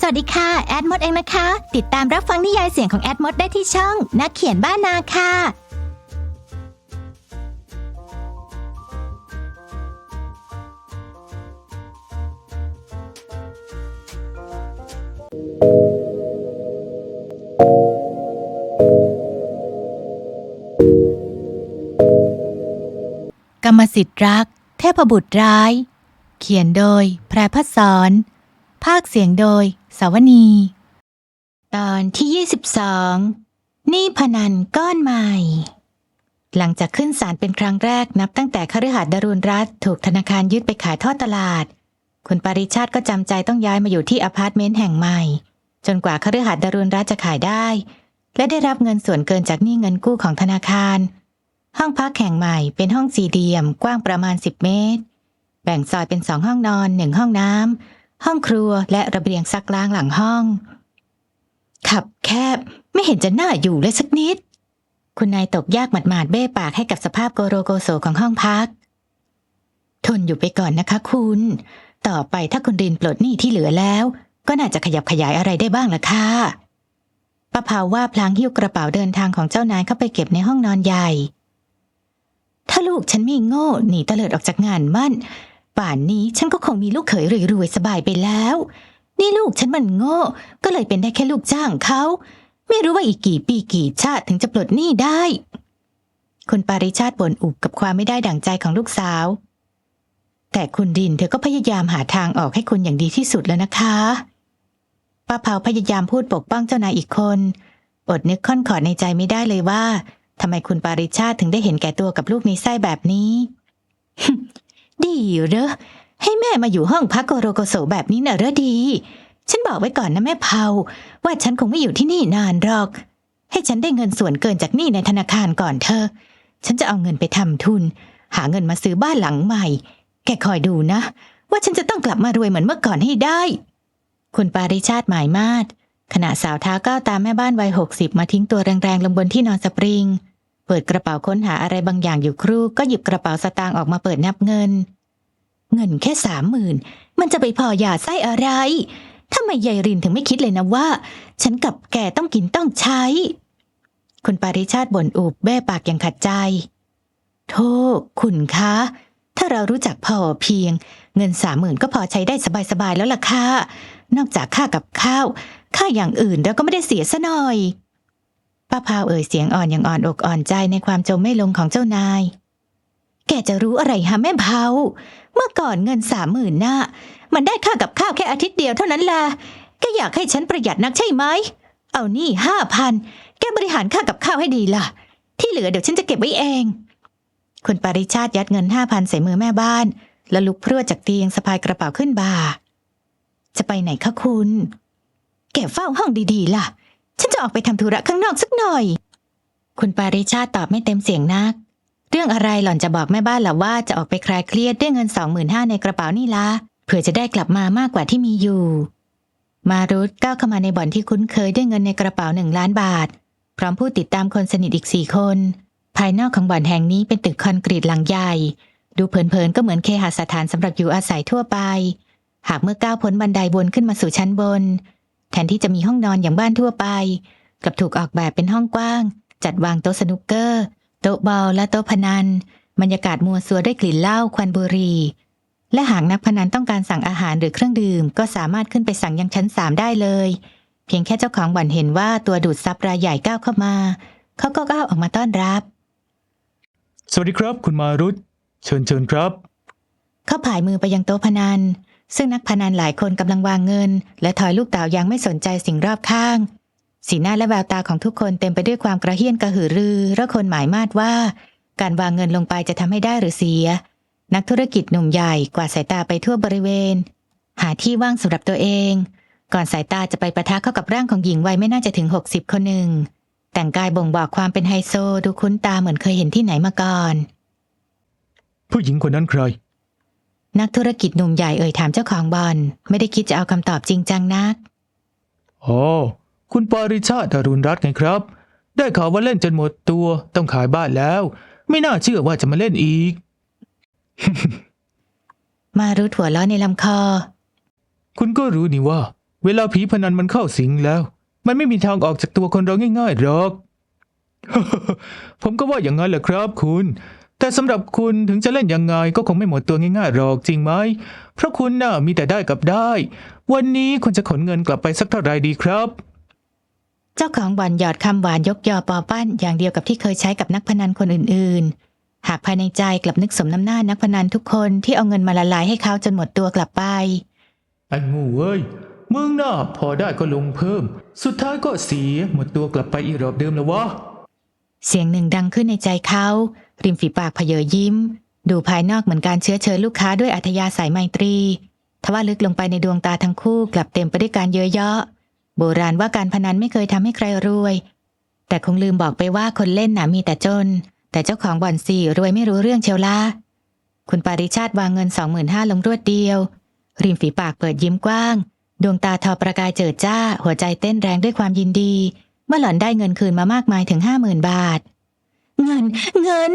สวัสดีค่ะ แอดมดเองนะคะ ติดตามรับฟังนิยายเสียงของแอดมดได้ที่ช่อง นักเขียนบ้านนาค่ะ กรรมสิทธิ์รัก เทพบุตรร้าย เขียนโดย แพรพัฒสอนภาคเสียงโดย สาวนี ตอนที่ 22 นี่พนันก้อนใหม่ หลังจากขึ้นศาลเป็นครั้งแรกนับตั้งแต่คฤหาสน์ดารุณรัตถูกธนาคารยึดไปขายทอดตลาด คุณปริชาติก็จำใจต้องย้ายมาอยู่ที่อพาร์ตเมนต์แห่งใหม่ จนกว่าคฤหาสน์ดารุณรัตจะขายได้ และได้รับเงินส่วนเกินจากหนี้เงินกู้ของธนาคาร ห้องพักแห่งใหม่เป็นห้องสี่เหลี่ยมกว้างประมาณ 10 เมตร แบ่งซอยเป็นสองห้องนอนหนึ่งห้องน้ำ ห้องครัวและระเบียงซักล้างหลังห้อง ขับแคบไม่เห็นจะน่าอยู่เลยสักนิด คุณนายตกยากหมาดๆเบ้ปากให้กับสภาพโกโรโกโซของห้องพัก ทนอยู่ไปก่อนนะคะคุณ ต่อไปถ้าคุณรินปลดหนี้ที่เหลือแล้ว ก็น่าจะขยับขยายอะไรได้บ้างละค่ะป้าเผาว่าพลางหิ้วกระเป๋าเดินทางของเจ้านายเข้าไปเก็บในห้องนอนใหญ่ ถ้าลูกฉันไม่โง่หนีเตลิดออกจากงานมั่น ป่านนี้ฉันก็คงมีลูกเขยรวยๆสบายไปแล้ว นี่ลูกฉันมันโง่ ก็เลยเป็นได้แค่ลูกจ้างเขา ไม่รู้ว่าอีกกี่ปีกี่ชาติถึงจะปลดหนี้ได้ คุณปาริชาติบ่นอุบกับความไม่ได้ดั่งใจของลูกสาว แต่คุณดินเธอก็พยายามหาทางออกให้คุณอย่างดีที่สุดแล้วนะคะป้าเผาพยายามพูดปกป้องเจ้านายอีกคน อดนึกค่อนขอดในใจไม่ได้เลยว่าทำไมคุณปาริชาติถึงได้เห็นแก่ตัวกับลูกในไส้แบบนี้ ดีเหรอให้แม่มาอยู่ห้องพักโกโรโกโสแบบนี้น่ะเหรอดี ฉันบอกไว้ก่อนนะแม่เผาว่าฉันคงไม่อยู่ที่นี่นานหรอก ให้ฉันได้เงินส่วนเกินจากหนี้ในธนาคารก่อนเธอ ฉันจะเอาเงินไปทำทุน หาเงินมาซื้อบ้านหลังใหม่ แกคอยดูนะ ว่าฉันจะต้องกลับมารวยเหมือนเมื่อก่อนให้ได้ คุณปาริชาติหมายมาดขณะสาวเท้าก้าวตามแม่บ้านวัยหกสิบมาทิ้งตัวแรงๆลงบนที่นอนสปริง เปิดกระเป๋าค้นหาอะไรบางอย่างอยู่ครู่ ก็หยิบกระเป๋าสตางค์ออกมาเปิดนับเงิน เงินแค่สามหมื่นมันจะไปพอหยาไส้อะไรทำไมยายรินถึงไม่คิดเลยนะว่า ฉันกับแกต้องกินต้องใช้ คุณปาริชาติบ่นอุบแบ้ปากอย่างขัดใจ โทษคุณคะ ถ้าเรารู้จักพอเพียง เงินสามหมื่นก็พอใช้ได้สบายๆแล้วล่ะค่ะ นอกจากค่ากับข้าว ค่าอย่างอื่นเราก็ไม่ได้เสียซะหน่อย ป้าพาวเอ่ยเสียงอ่อนอย่างอ่อนอกอ่อนใจในความจมไม่ลงของเจ้านาย แกจะรู้อะไรฮะแม่เผาเมื่อก่อนเงินสามหมื่นน่ะมันได้ค่ากับข้าวแค่อาทิตย์เดียวเท่านั้นล่ะแกอยากให้ฉันประหยัดนักใช่ไหมเอานี่ห้าพันแกบริหารค่ากับข้าวให้ดีล่ะ ที่เหลือเดี๋ยวฉันจะเก็บไว้เอง คุณปริชาติยัดเงินห้าพันใส่มือแม่บ้าน แล้วลุกพรวดจากเตียงสะพายกระเป๋าขึ้นบ่าจะไปไหนคะคุณ แกเฝ้าห้องดีๆล่ะ ฉันจะออกไปทำธุระข้างนอกสักหน่อย คุณปาริชาติตอบไม่เต็มเสียงนัก เรื่องอะไรหล่อนจะบอกแม่บ้านล่ะว่าจะออกไปคลายเครียดด้วยเงินสองหมื่นห้าในกระเป๋านี่ละเผื่อจะได้กลับมามากกว่าที่มีอยู่ มารุธก้าวเข้ามาในบ่อนที่คุ้นเคยด้วยเงินในกระเป๋าหนึ่งล้านบาท พร้อมผู้ติดตามคนสนิทอีกสี่คน ภายนอกของบ่อนแห่งนี้เป็นตึกคอนกรีตหลังใหญ่ ดูเผินๆก็เหมือนเคหสถานสำหรับอยู่อาศัยทั่วไป หากเมื่อก้าวพ้นบันไดวนขึ้นมาสู่ชั้นบน แทนที่จะมีห้องนอนอย่างบ้านทั่วไปกลับถูกออกแบบเป็นห้องกว้าง จัดวางโต๊ะสนุกเกอร์ โต๊ะบอลและโต๊ะพนัน บรรยากาศมัวซัวด้วยกลิ่นเหล้าควันบุหรี่ และหากนักพนันต้องการสั่งอาหารหรือเครื่องดื่ม ก็สามารถขึ้นไปสั่งยังชั้นสามได้เลย เพียงแค่เจ้าของบ่อนเห็นว่าตัวดูดซับรายใหญ่ก้าวเข้ามา เขาก็ก้าวออกมาต้อนรับ สวัสดีครับ คุณมารุตเชิญเชิญครับ เขาผายมือไปยังโต๊ะพนัน ซึ่งนักพนันหลายคนกำลังวางเงิน และถอยลูกเต๋ายังไม่สนใจสิ่งรอบข้าง สีหน้าและแววตาของทุกคนเต็มไปด้วยความกระเฮี้ยนกระหือรือและคนหมายมาดว่า การวางเงินลงไปจะทำให้ได้หรือเสีย นักธุรกิจหนุ่มใหญ่กวาดสายตาไปทั่วบริเวณ หาที่ว่างสำหรับตัวเอง ก่อนสายตาจะไปประทะเข้ากับร่างของหญิงวัยไม่น่าจะถึง 60 คนหนึ่งแต่งกายบ่งบอกความเป็นไฮโซดูคุ้นตาเหมือนเคยเห็นที่ไหนมาก่อน ผู้หญิงคนนั้นใคร นักธุรกิจหนุ่มใหญ่เอ่ยถามเจ้าของบอลไม่ได้คิดจะเอาคำตอบจริงจังนักอ๋อคุณปาริชาติอรุณรัตน์ไงครับ ได้ข่าวว่าเล่นจนหมดตัวต้องขายบ้านแล้ว ไม่น่าเชื่อว่าจะมาเล่นอีก มารู้ถั่วล้อในลำคอ คุณก็รู้นี่ว่า เวลาผีพนันมันเข้าสิงแล้ว มันไม่มีทางออกจากตัวคนเราง่ายๆหรอก ผมก็ว่าอย่างนั้นแหละครับ คุณ แต่สำหรับคุณถึงจะเล่นยังไงก็คงไม่หมดตัวง่ายๆหรอกจริงไหม เพราะคุณน่ะมีแต่ได้กับได้ วันนี้คุณจะขนเงินกลับไปสักเท่าไหรดีครับ เจ้าของบ่อนหยอดคำหวานยกยอปอปั้นอย่างเดียวกับที่เคยใช้กับนักพนันคนอื่นๆ หากภายในใจกลับนึกสมน้ำหน้านักพนันทุกคนที่เอาเงินมาละลายให้เขาจนหมดตัวกลับไปไอ้งูเอ้ยมึงน่ะพอได้ก็ลงเพิ่ม สุดท้ายก็เสียหมดตัวกลับไปอีกรอบเดิมแล้ววะเสียงหนึ่งดังขึ้นในใจเขา ริมฝีปากเผยยิ้ม ดูภายนอกเหมือนการเชื้อเชิญลูกค้าด้วยอัธยาศัยไมตรี ทว่าลึกลงไปในดวงตาทั้งคู่กลับเต็มไปด้วยการเย้อเยาะโบราณว่าการพนันไม่เคยทำให้ใครรวย แต่คงลืมบอกไปว่าคนเล่นน่ะมีแต่จน แต่เจ้าของบ่อนสี่รวยไม่รู้เรื่องเชียวละคุณปาริชาติวางเงินสองหมื่นห้าลงรวดเดียว ริมฝีปากเปิดยิ้มกว้าง ดวงตาทอประกายเจิดจ้า หัวใจเต้นแรงด้วยความยินดี เมื่อหล่อนได้เงินคืนมามากมายถึงห้าหมื่นบาท เงิน เงิน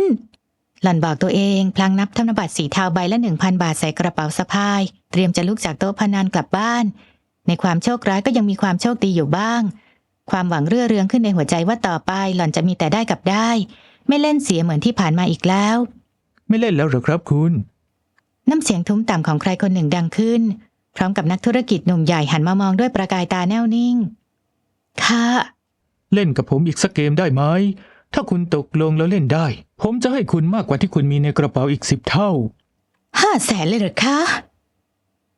หล่อนบอกตัวเองพลางนับธนบัตรสีเทาใบละหนึ่งพันบาทใส่กระเป๋าสะพาย เตรียมจะลุกจากโต๊ะพนันกลับบ้าน ในความโชคร้ายก็ยังมีความโชคดีอยู่บ้าง ความหวังเรื่อเรืองขึ้นในหัวใจว่าต่อไป หล่อนจะมีแต่ได้กับได้ ไม่เล่นเสียเหมือนที่ผ่านมาอีกแล้ว ไม่เล่นแล้วเหรอครับคุณ น้ำเสียงทุ้มต่ำของใครคนหนึ่งดังขึ้น พร้อมกับนักธุรกิจหนุ่มใหญ่หันมามองด้วยประกายตาแน่วนิ่งค่ะเล่นกับผมอีกสักเกมได้ไหม ถ้าคุณตกลงแล้วเล่นได้ ผมจะให้คุณมากกว่าที่คุณมีในกระเป๋าอีกสิบเท่า ห้าแสนเลยเหรอคะ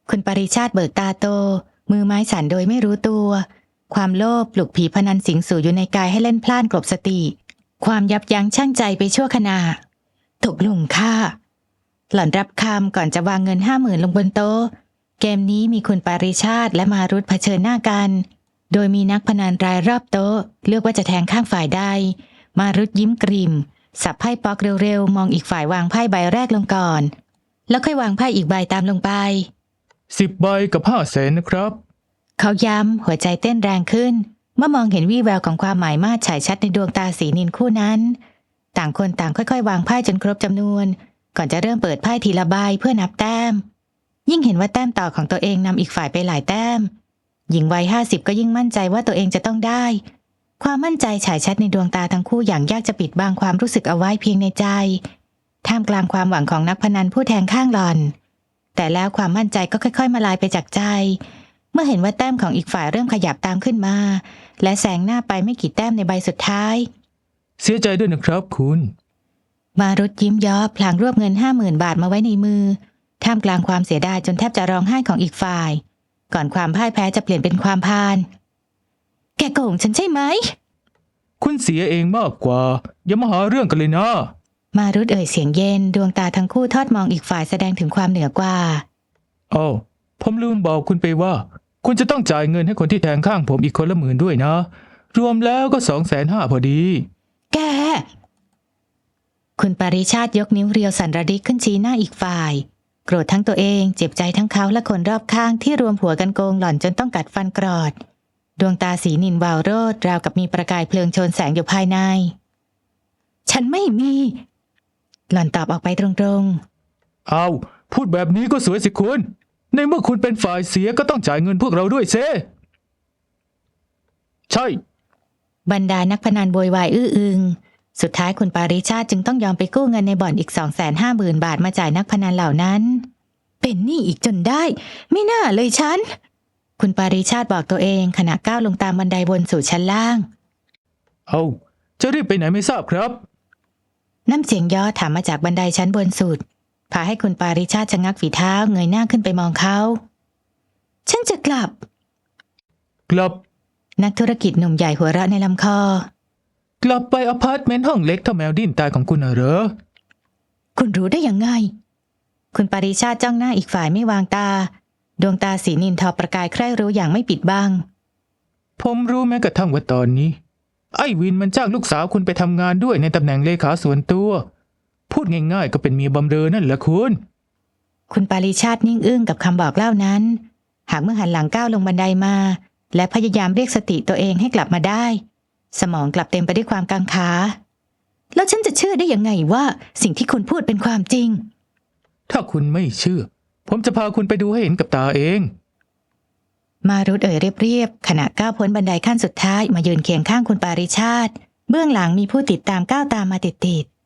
คุณปริชาติเบิกตาโต มือไม้สั่นโดยไม่รู้ตัว ความโลภปลุกผีพนันสิงสู่อยู่ในกายให้เล่นพล่านกลบสติ ความยับยั้งชั่งใจไปชั่วขณะตกลงค่ะ หล่อนรับคำก่อนจะวางเงินห้าหมื่นลงบนโต๊ะ เกมนี้มีคุณปาริชาติและมารุธเผชิญหน้ากัน โดยมีนักพนันรายรอบโต๊ะ เลือกว่าจะแทงข้างฝ่ายใด มารุธยิ้มกริม สับไพ่ป๊อกเร็วๆ มองอีกฝ่ายวางไพ่ใบแรกลงก่อน แล้วค่อยวางไพ่อีกใบตามลงไปสิบใบกับห้าแสนนะครับ เขาย้ำหัวใจเต้นแรงขึ้น เมื่อมองเห็นวี่แววของความหมายมาดฉายชัดในดวงตาสีนินคู่นั้น ต่างคนต่างค่อยๆ วางไพ่จนครบจำนวน ก่อนจะเริ่มเปิดไพ่ทีละใบเพื่อนับแต้ม ยิ่งเห็นว่าแต้มต่อของตัวเองนำอีกฝ่ายไปหลายแต้ม หญิงวัยห้าสิบก็ยิ่งมั่นใจว่าตัวเองจะต้องได้ ความมั่นใจฉายชัดในดวงตาทั้งคู่อย่างยากจะปิดบังความรู้สึกเอาไว้เพียงในใจ ท่ามกลางความหวังของนักพนันผู้แทงข้างหลอน แต่แล้วความมั่นใจก็ค่อย ๆ มาลายไปจากใจ เมื่อเห็นว่าแต้มของอีกฝ่ายเริ่มขยับตามขึ้นมา และแสงหน้าไปไม่กี่แต้มในใบสุดท้าย เสียใจด้วยนะครับคุณ มารุดยิ้มย้อพลางรวบเงินห้าหมื่นบาทมาไว้ในมือ ท่ามกลางความเสียดายจนแทบจะร้องไห้ของอีกฝ่าย ก่อนความพ่ายแพ้จะเปลี่ยนเป็นความพาน แกโกงฉันใช่ไหม คุณเสียเองมากกว่า อย่ามาหาเรื่องกันเลยนะ มารุดเอ่ยเสียงเย็นดวงตาทั้งคู่ทอดมองอีกฝ่ายแสดงถึงความเหนือกว่าอ้าวผมลืมบอกคุณไปว่า คุณจะต้องจ่ายเงินให้คนที่แทงข้างผมอีกคนละหมื่นด้วยนะ รวมแล้วก็สองแสนห้าพอดี แก คุณปริชาติยกนิ้วเรียวสันระดิกขึ้นชี้หน้าอีกฝ่าย โกรธทั้งตัวเอง เจ็บใจทั้งเขาและคนรอบข้างที่รวมหัวกันโกงหล่อนจนต้องกัดฟันกรอด ดวงตาสีนินวาวโรดราวกับมีประกายเพลิงโชนแสงอยู่ภายใน ฉันไม่มี หล่อนตอบออกไปตรงเอา พูดแบบนี้ก็สวยสิคุณ ในเมื่อคุณเป็นฝ่ายเสียก็ต้องจ่ายเงินพวกเราด้วยเซใช่ๆบรรดานักพนันโวยวายอื้ออึง สุดท้ายคุณปาริชาติจึงต้องยอมไปกู้เงินในบ่อนอีกสองแสนห้าหมื่นบาทมาจ่ายนักพนันเหล่านั้น เป็นหนี้อีกจนได้ ไม่น่าเลยฉัน คุณปาริชาติบอกตัวเองขณะก้าวลงตามบันไดบนสู่ชั้นล่าง เอา จะรีบไปไหนไม่ทราบครับ น้ำเสียงย่อถามมาจากบันไดชั้นบนสุด พาให้คุณปาริชาติชะงักฝีเท้าเงยหน้าขึ้นไปมองเขา ฉันจะกลับ กลับ นักธุรกิจหนุ่มใหญ่หัวเราะในลำคอ กลับไปอพาร์ตเมนต์ห้องเล็กเท่าแมวดิ้นตายของคุณน่ะเหรอ คุณรู้ได้ยังไง คุณปาริชาติจ้องหน้าอีกฝ่ายไม่วางตา ดวงตาสีนินทอประกายใคร่รู้อย่างไม่ปิดบังผมรู้แม้กระทั่งว่าตอนนี้ ไอ้วินมันจ้างลูกสาวคุณไปทำงานด้วยในตำแหน่งเลขาส่วนตัว พูดง่ายๆ ก็เป็นเมียบำเรอนั่นแหละคุณ คุณปาริชาตินิ่งอึ้งกับคำบอกเล่านั้น หากเมื่อหันหลังก้าวลงบันไดมา และพยายามเรียกสติตัวเองให้กลับมาได้ สมองกลับเต็มไปด้วยความกังขา แล้วฉันจะเชื่อได้ยังไงว่า สิ่งที่คุณพูดเป็นความจริง ถ้าคุณไม่เชื่อ ผมจะพาคุณไปดูให้เห็นกับตาเอง มารุดเอ่ยเรียบๆขณะก้าวพ้นบันไดขั้นสุดท้ายมายืนเคียงข้างคุณปาริชาติ เบื้องหลังมีผู้ติดตามก้าวตามมาติดๆ